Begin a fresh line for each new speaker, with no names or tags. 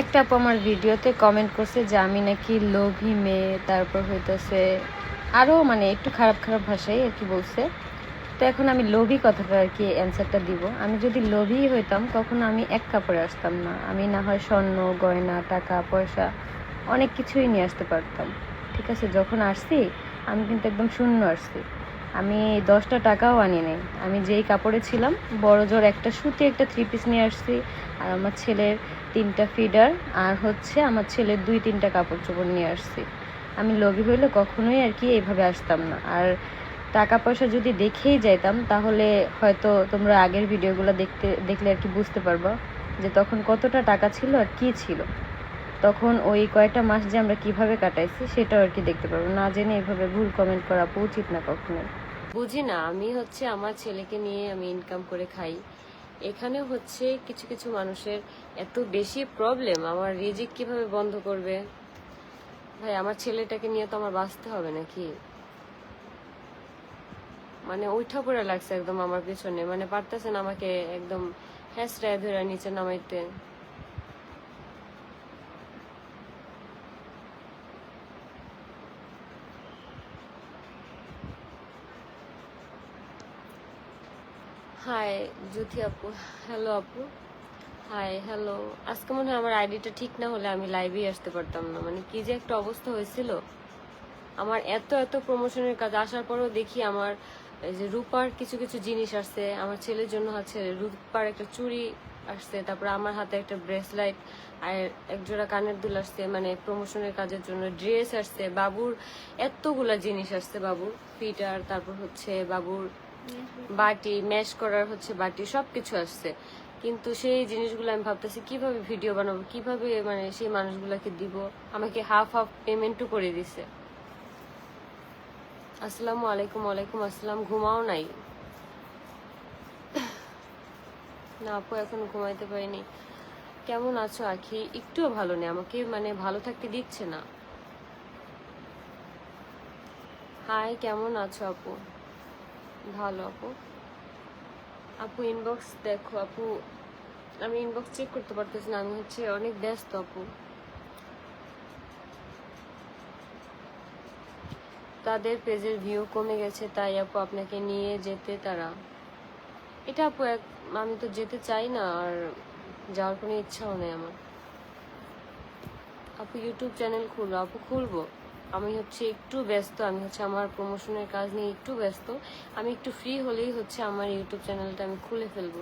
একটা আপু আমার ভিডিওতে কমেন্ট করছে যে আমি নাকি লোভী মেয়ে, তারপর হইতেছে আরও মানে একটু খারাপ খারাপ ভাষায় আর কি বলছে। তো এখন আমি লোভী কথাটা আর কি অ্যান্সারটা দিব। আমি যদি লোভী হইতাম কখনো আমি এক কাপড়ে আসতাম না। আমি না হয় স্বর্ণ, গয়না, টাকা, পয়সা অনেক কিছুই নিয়ে আসতে পারতাম। ঠিক আছে, যখন আসছি, আমি কিন্তু একদম শূন্য আসছি। আমি দশটা টাকাও আনি নাই। আমি যেই কাপড়ে ছিলাম, বড় জোর একটা সুতি, একটা থ্রি পিস নিয়ে আসছি। আর আমার ছেলের তিনটা ফিডার আর হচ্ছে আমার ছেলের দুই তিনটা কাপড় চোপড় নিয়ে আসছি। আমি লোভী হইলে কখনোই আর কি এইভাবে আসতাম না। আর টাকা পয়সা যদি দেখেই যাইতাম, তাহলে হয়তো তোমরা আগের ভিডিওগুলো দেখতে, দেখলে আর কি বুঝতে পারবা যে তখন কতটা টাকা ছিল আর কি ছিল। তখন ওই কয়েকটা মাস যে আমরা কীভাবে কাটাইছি সেটাও আর কি দেখতে পারব। না জেনে এভাবে ভুল কমেন্ট করা উচিত না কখনোই? বুঝি না, আমি হচ্ছে আমার ছেলেকে নিয়ে আমি ইনকাম করে খাই। এখানে হচ্ছে কিছু কিছু মানুষের এত বেশি প্রবলেম আমার রিজিক কীভাবে বন্ধ করবে? ভাই, আমার ছেলেটাকে নিয়ে তো আমার বাঁচতে হবে নাকি? মানে উঠা পড়ে লাগছে একদম আমার পিছনে মানে পারতেছেন আমাকে একদম হ্যাঁসরায় ধরে নিচে নামাইতে। হাই জ্যোতি আপু হ্যালো আপু হাই হ্যালো আজকে মনে হয় আমার আইডিটা ঠিক না হলে আমি লাইভেই আসতে পারতাম না। মানে কি যে একটা অবস্থা হয়েছিল। আমার এত এত প্রমোশনের কাজ আসার পরেও দেখি আমার যে রূপার কিছু কিছু জিনিস আসছে। আমার ছেলের জন্য হচ্ছে রূপার একটা চুড়ি আসছে। তারপর আমার হাতে একটা ব্রেসলাইট আর এক জোড়া কানের দুল আসছে। মানে প্রমোশনের কাজের জন্য ড্রেস আসছে। বাবুর এতগুলা জিনিস আসছে বাবুর। ফিটার তারপর হচ্ছে বাবুর বাটি ম্যাশ করার হচ্ছে বাটি, সবকিছু আসছে। কিন্তু সেই জিনিসগুলো আমি ভাবতেছি, কীভাবে ভিডিও বানাবো? কীভাবে মানে সেই মানুষগুলোকে দিব? আমাকে হাফ হাফ পেমেন্টও করে দিছে। আসসালামু আলাইকুম, ওয়ালাইকুম আসসালাম, ঘুমাও নাই? না, আপু, এখন ঘুমাইতে পারিনি। কেমন আছো, আখি? একটুও ভালো নেই, আমাকে মানে ভালো থাকতে দিচ্ছে না। হাই কেমন আছো, আপু? ভালো, আপু। আপু ইনবক্স দেখো, আপু। আমি ইনবক্স চেক করতে পারতেছি না, আমি হচ্ছে অনেক ব্যস্ত, আপু। তাদের পেজের ভিউ কমে গেছে, তাই আপু আপনাকে নিয়ে যেতে তারা। এটা আপু এক, আমি তো যেতে চাই না, আর যাওয়ার কোনো ইচ্ছাও নেই আমার। আপু ইউটিউব চ্যানেল খুলবো আপু, খুলবো। আমি হচ্ছে একটু ব্যস্ত, আমি হচ্ছে আমার প্রমোশনের কাজ নিয়ে একটু ব্যস্ত। আমি একটু ফ্রি হলেই হচ্ছে আমার ইউটিউব চ্যানেলটা আমি খুলে ফেলব।